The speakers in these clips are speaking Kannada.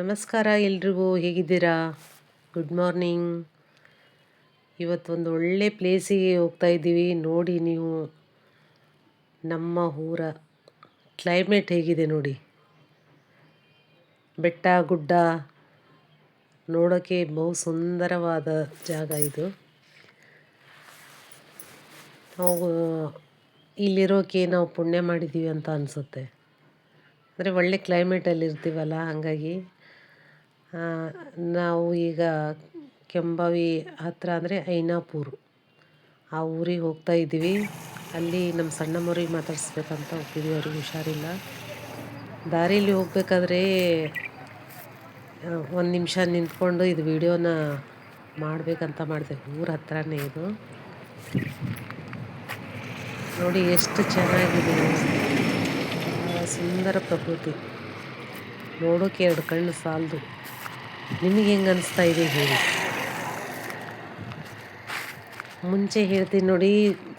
ನಮಸ್ಕಾರ ಎಲ್ರಿಗೂ, ಹೇಗಿದ್ದೀರಾ? ಗುಡ್ ಮಾರ್ನಿಂಗ್ ಇವತ್ತೊಂದು ಒಳ್ಳೆ ಪ್ಲೇಸಿಗೆ ಹೋಗ್ತಾ ಇದ್ದೀವಿ. ನೋಡಿ ನೀವು ನಮ್ಮ ಊರ ಕ್ಲೈಮೇಟ್ ಹೇಗಿದೆ ನೋಡಿ. ಬೆಟ್ಟ, ಗುಡ್ಡ ನೋಡೋಕ್ಕೆ ಬಹು ಸುಂದರವಾದ ಜಾಗ ಇದು. ನಾವು ಇಲ್ಲಿರೋಕೆ ನಾವು ಪುಣ್ಯ ಮಾಡಿದ್ದೀವಿ ಅಂತ ಅನಿಸುತ್ತೆ. ಅಂದರೆ ಒಳ್ಳೆ ಕ್ಲೈಮೇಟಲ್ಲಿ ಇರ್ತೀವಲ್ಲ ಹಾಗಾಗಿ ನಾವು ಈಗ ಕೆಂಬಾವಿ ಹತ್ತಿರ ಅಂದರೆ ಐನಾಪುರ. ಆ ಊರಿಗೆ ಹೋಗ್ತಾ ಇದ್ದೀವಿ. ಅಲ್ಲಿ ನಮ್ಮ ಸಣ್ಣ ಮರಿಗೆ ಮಾತಾಡಿಸ್ಬೇಕಂತ ಹೋಗ್ತಿದ್ವಿ. ಅವ್ರಿಗೆ ಹುಷಾರಿಲ್ಲ. ದಾರಿಯಲ್ಲಿ ಹೋಗಬೇಕಾದ್ರೆ ಒಂದು ನಿಮಿಷ ನಿಂತ್ಕೊಂಡು ಇದು ವಿಡಿಯೋನ ಮಾಡಬೇಕಂತ ಮಾಡಿದೆ. ಊರ ಹತ್ರನೇ ಇದು. ನೋಡಿ ಎಷ್ಟು ಚೆನ್ನಾಗಿದೆ ಸುಂದರ ಪ್ರಕೃತಿ. ನೋಡೋಕೆ ಎರಡು ಕಣ್ಣು ಸಾಲದು. ನಿಮಗೆ ಹೆಂಗೆ ಅನಿಸ್ತಾ ಇದೆ ಹೇಳಿ. ಮುಂಚೆ ಹೇಳ್ತೀನಿ ನೋಡಿ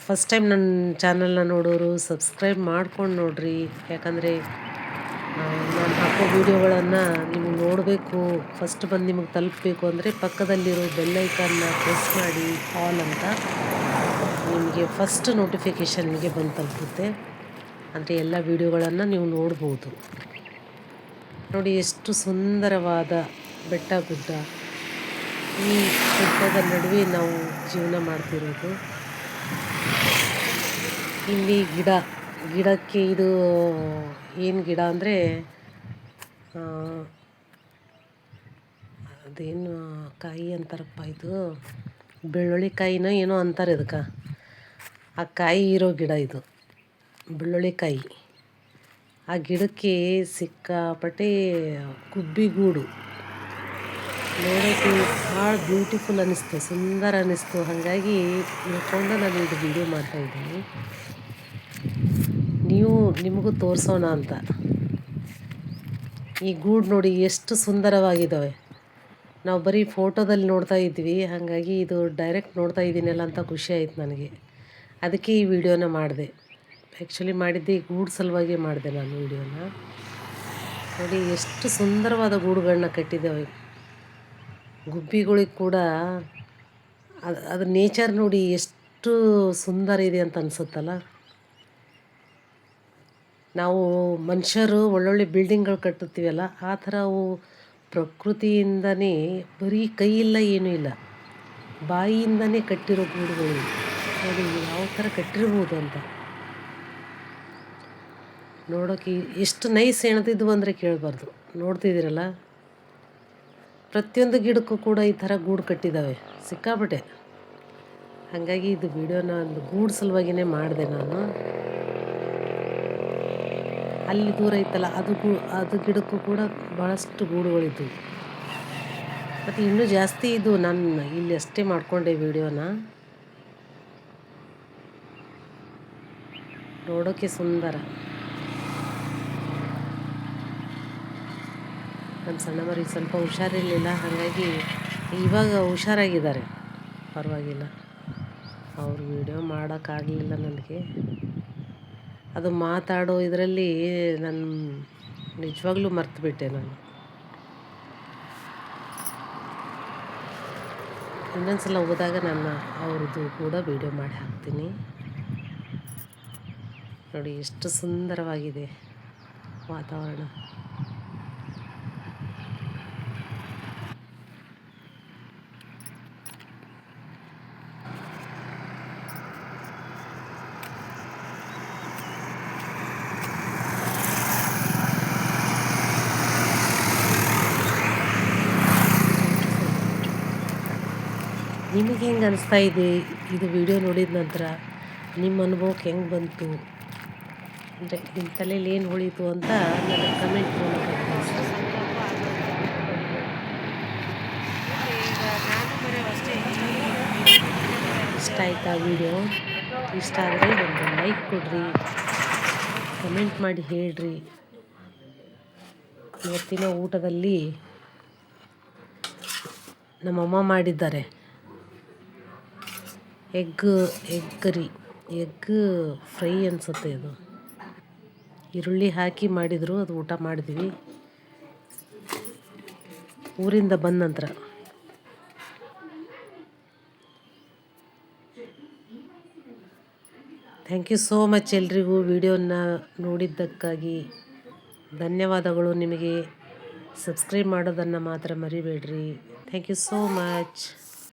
ಫಸ್ಟ್ ಟೈಮ್ ನನ್ನ ಚಾನಲ್ನ ನೋಡೋರು ಸಬ್ಸ್ಕ್ರೈಬ್ ಮಾಡ್ಕೊಂಡು ನೋಡ್ರಿ. ಯಾಕಂದರೆ ನಾನು ಹಾಕೋ ವೀಡಿಯೋಗಳನ್ನು ನೀವು ನೋಡಬೇಕು ಫಸ್ಟ್ ಬಂದು ನಿಮಗೆ ತಲುಪಬೇಕು ಅಂದರೆ ಪಕ್ಕದಲ್ಲಿರೋ ಬೆಲ್ಲೈಕನ್ನ ಪ್ರೆಸ್ ಮಾಡಿ ಆಲ್ ಅಂತ ನಿಮಗೆ ಫಸ್ಟ್ ನೋಟಿಫಿಕೇಷನ್ ನಿಮಗೆ ಬಂದು ತಲುಪುತ್ತೆ. ಅಂದರೆ ಎಲ್ಲ ವೀಡಿಯೋಗಳನ್ನು ನೀವು ನೋಡ್ಬೋದು. ನೋಡಿ, ಎಷ್ಟು ಸುಂದರವಾದ ಬೆಟ್ಟ ಗುಡ್ಡ. ಈ ಬೆಟ್ಟದ ನಡುವೆ ನಾವು ಜೀವನ ಮಾಡ್ತಿರೋದು. ಇಲ್ಲಿ ಗಿಡ, ಗಿಡಕ್ಕೆ ಇದು ಏನು ಗಿಡ ಅಂದರೆ ಅದೇನು ಕಾಯಿ ಅಂತಾರಪ್ಪ ಇದು? ಬೆಳ್ಳುಳ್ಳಿ ಕಾಯಿನ ಏನೋ ಅಂತಾರೆ ಇದಕ್ಕೆ. ಆ ಕಾಯಿ ಇರೋ ಗಿಡ ಇದು. ಬೆಳ್ಳುಳ್ಳಿಕಾಯಿ. ಆ ಗಿಡಕ್ಕೆ ಸಿಕ್ಕಾಪಟ್ಟೆ ಗುಬ್ಬಿಗೂಡು ನೋಡೋಕ್ಕೆ ಭಾಳ ಬ್ಯೂಟಿಫುಲ್ ಅನ್ನಿಸ್ತು ಸುಂದರ ಅನ್ನಿಸ್ತು ಹಾಗಾಗಿ ನೋಡ್ಕೊಂಡು ನಾನು ಇದು ವಿಡಿಯೋ ಮಾಡ್ತಾಯಿದ್ದೀನಿ ನೀವು ನಿಮಗೂ ತೋರಿಸೋಣ ಅಂತ. ಈ ಗೂಡು ನೋಡಿ ಎಷ್ಟು ಸುಂದರವಾಗಿದ್ದಾವೆ. ನಾವು ಬರೀ ಫೋಟೋದಲ್ಲಿ ನೋಡ್ತಾ ಇದ್ವಿ, ಹಾಗಾಗಿ ಇದು ಡೈರೆಕ್ಟ್ ನೋಡ್ತಾ ಇದ್ದೀನಲ್ಲ ಅಂತ ಖುಷಿ ಆಯ್ತು ನನಗೆ. ಅದಕ್ಕೆ ಈ ವಿಡಿಯೋನ ಮಾಡಿದೆ. ಆ್ಯಕ್ಚುಲಿ ಮಾಡಿದ್ದೆ, ಈ ಗೂಡು ಸಲುವಾಗಿ ಮಾಡಿದೆ ನಾನು ವಿಡಿಯೋನ ನೋಡಿ ಎಷ್ಟು ಸುಂದರವಾದ ಗೂಡುಗಳನ್ನ ಕಟ್ಟಿದ್ದಾವೆ. ಗುಬ್ಬಿಗಳಿಗೆ ಕೂಡ ಅದು ಅದ್ರ ನೇಚರ್ ನೋಡಿ ಎಷ್ಟು ಸುಂದರ ಇದೆ ಅಂತ ಅನಿಸುತ್ತಲ್ಲ? ನಾವು ಮನುಷ್ಯರು ಒಳ್ಳೊಳ್ಳೆ ಬಿಲ್ಡಿಂಗ್ಗಳು ಕಟ್ಟುತ್ತೀವಲ್ಲ, ಆ ಥರ ಅವು ಪ್ರಕೃತಿಯಿಂದನೇ ಬರೀ ಕೈ ಇಲ್ಲ ಏನೂ ಇಲ್ಲ. ಬಾಯಿಯಿಂದನೇ ಕಟ್ಟಿರೋ ಗೂಡುಗಳು ನೋಡಿ ಯಾವ ಥರ ಕಟ್ಟಿರ್ಬೋದು ಅಂತ. ನೋಡೋಕೆ ಎಷ್ಟು ನೈಸ್ ಎಣ್ತಿದ್ವು ಅಂದರೆ ಕೇಳಬಾರ್ದು. ನೋಡ್ತಿದ್ದೀರಲ್ಲ? ಪ್ರತಿಯೊಂದು ಗಿಡಕ್ಕೂ ಕೂಡ ಈ ಥರ ಗೂಡು ಕಟ್ಟಿದ್ದಾವೆ. ಸಿಕ್ಕಾಪಟ್ಟೆ. ಹಾಗಾಗಿ ಇದು ವಿಡಿಯೋನ ಒಂದು ಗೂಡು ಸಲುವಾಗಿಯೇ ಮಾಡಿದೆ ನಾನು. ಅಲ್ಲಿ ದೂರ ಇತ್ತಲ್ಲ, ಅದು ಗೂ, ಅದು ಗಿಡಕ್ಕೂ ಕೂಡ ಭಾಳಷ್ಟು ಗೂಡುಗಳಿದ್ವು. ಮತ್ತು ಇನ್ನೂ ಜಾಸ್ತಿ ಇದು ನಾನು ಇಲ್ಲಿ ಅಷ್ಟೇ ಮಾಡಿಕೊಂಡೆ ವಿಡಿಯೋನ. ನೋಡೋಕ್ಕೆ ಸುಂದರ. ನಮ್ಮ ಸಣ್ಣವರಿಗೆ ಸ್ವಲ್ಪ ಹುಷಾರಿರಲಿಲ್ಲ, ಹಾಗಾಗಿ ಇವಾಗ ಹುಷಾರಾಗಿದ್ದಾರೆ. ಪರವಾಗಿಲ್ಲ. ಅವ್ರು ವೀಡಿಯೋ ಮಾಡೋಕ್ಕಾಗಲಿಲ್ಲ ನನಗೆ. ಅದು ಮಾತಾಡೋ ಇದರಲ್ಲಿ ನಾನು ನಿಜವಾಗ್ಲೂ ಮರ್ತುಬಿಟ್ಟೆ ನಾನು. ಇನ್ನೊಂದು ಸಲ ಹೋದಾಗ ನಾನು ಅವ್ರದ್ದು ಕೂಡ ವೀಡಿಯೋ ಮಾಡಿ ಹಾಕ್ತೀನಿ. ನೋಡಿ, ಎಷ್ಟು ಸುಂದರವಾಗಿದೆ ವಾತಾವರಣ. ನಿಮಗೆ ಹೆಂಗೆ ಅನಿಸ್ತಾ ಇದೆ? ಇದು ವಿಡಿಯೋ ನೋಡಿದ ನಂತರ ನಿಮ್ಮ ಅನುಭವಕ್ಕೆ ಹೆಂಗೆ ಬಂತು? ಅಂದರೆ ನಿಮ್ಮ ತಲೆಯಲ್ಲಿ ಏನು ಉಳೀತು ಅಂತ ನನಗೆ ಕಮೆಂಟ್ ಮೂಲಕ ಇಷ್ಟ ಆಯ್ತಾ ವಿಡಿಯೋ ಇಷ್ಟ ಆದರೆ ಒಂದು ಲೈಕ್ ಕೊಡ್ರಿ. ಕಮೆಂಟ್ ಮಾಡಿ ಹೇಳ್ರಿ. ಇವತ್ತಿನ ಊಟದಲ್ಲಿ ನಮ್ಮಮ್ಮ ಮಾಡಿದ್ದಾರೆ. Egg egg curry egg fry ಅನ್ಸುತ್ತೆ ಇದು. ಈರುಳ್ಳಿ ಹಾಕಿ ಮಾಡಿದರು, ಅದು ಊಟ ಮಾಡಿದ್ವಿ. ಊರಿಂದ ಬಂದ ನಂತರ. ಥ್ಯಾಂಕ್ ಯು ಸೋ ಮಚ್ ಎಲ್ರಿಗೂ ವಿಡಿಯೋನ ನೋಡಿದ್ದಕ್ಕಾಗಿ. ಧನ್ಯವಾದಗಳು ನಿಮಗೆ. ಸಬ್ಸ್ಕ್ರೈಬ್ ಮಾಡೋದನ್ನು ಮಾತ್ರ ಮರಿಬೇಡ್ರಿ. Thank you so much